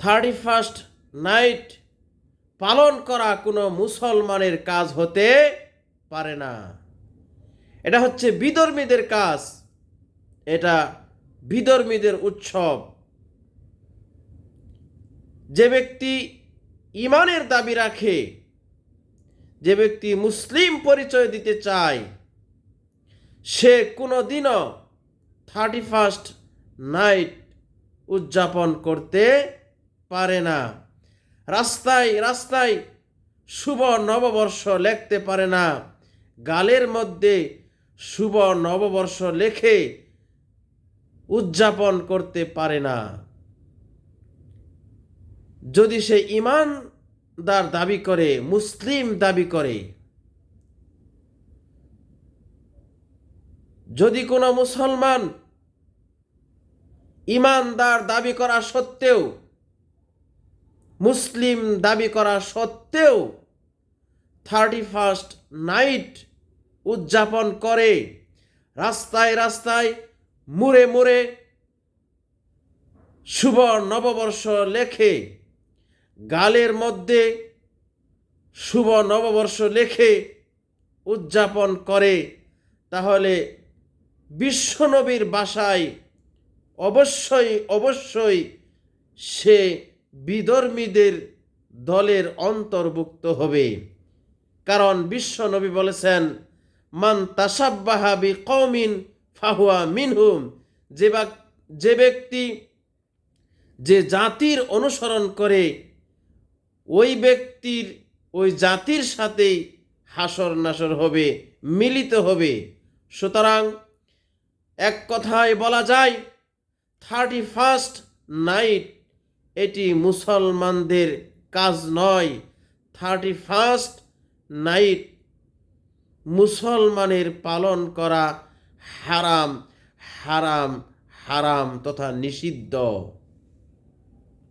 Thirty first night পালন করা কোনো মুসলমানের কাজ হতে পারে না। এটা হচ্ছে বিধর্মীদের কাজ। এটা বিধর্মীদের উৎসব। যে ব্যক্তি ইমানের দাবি রাখে, যে ব্যক্তি মুসলিম পরিচয় দিতে চায়, সে কোনো দিনও থার্টি ফার্স্ট নাইট উদযাপন করতে পারে না। রাস্তায় রাস্তায় শুভ নববর্ষ লিখতে পারে না। গালের মধ্যে শুভ নববর্ষ লেখে উদযাপন করতে পারে না। যদি সে ইমানদার দাবি করে, মুসলিম দাবি করে, যদি কোনো মুসলমান ইমানদার দাবি করা সত্ত্বেও মুসলিম দাবি করা সত্ত্বেও থার্টি ফার্স্ট নাইট উদযাপন করে। রাস্তায় রাস্তায় মুড়ে মুড়ে শুভ নববর্ষ লেখে। গালের মধ্যে শুভ নববর্ষ লেখে উদযাপন করে। তাহলে বিশ্বনবীর বাসায় অবশ্যই অবশ্যই সে বিধর্মীদের দলের অন্তর্ভুক্ত হবে। কারণ বিশ্বনবী বলেছেন, মান তাসাব্বাহা বি কৌমিন ফাহুয়া মিনহুম। যে যে ব্যক্তি, যে জাতির অনুসরণ করে, ওই ব্যক্তির, ওই জাতির সাথেই হাসর নাসর হবে, মিলিত হবে। সুতরাং এক কথায় বলা যায়, থার্টি ফার্স্ট নাইট এটি মুসলমানদের কাজ নয়। থার্টি ফার্স্ট নাইট মুসলমানের পালন করা হারাম হারাম হারাম তথা নিষিদ্ধ।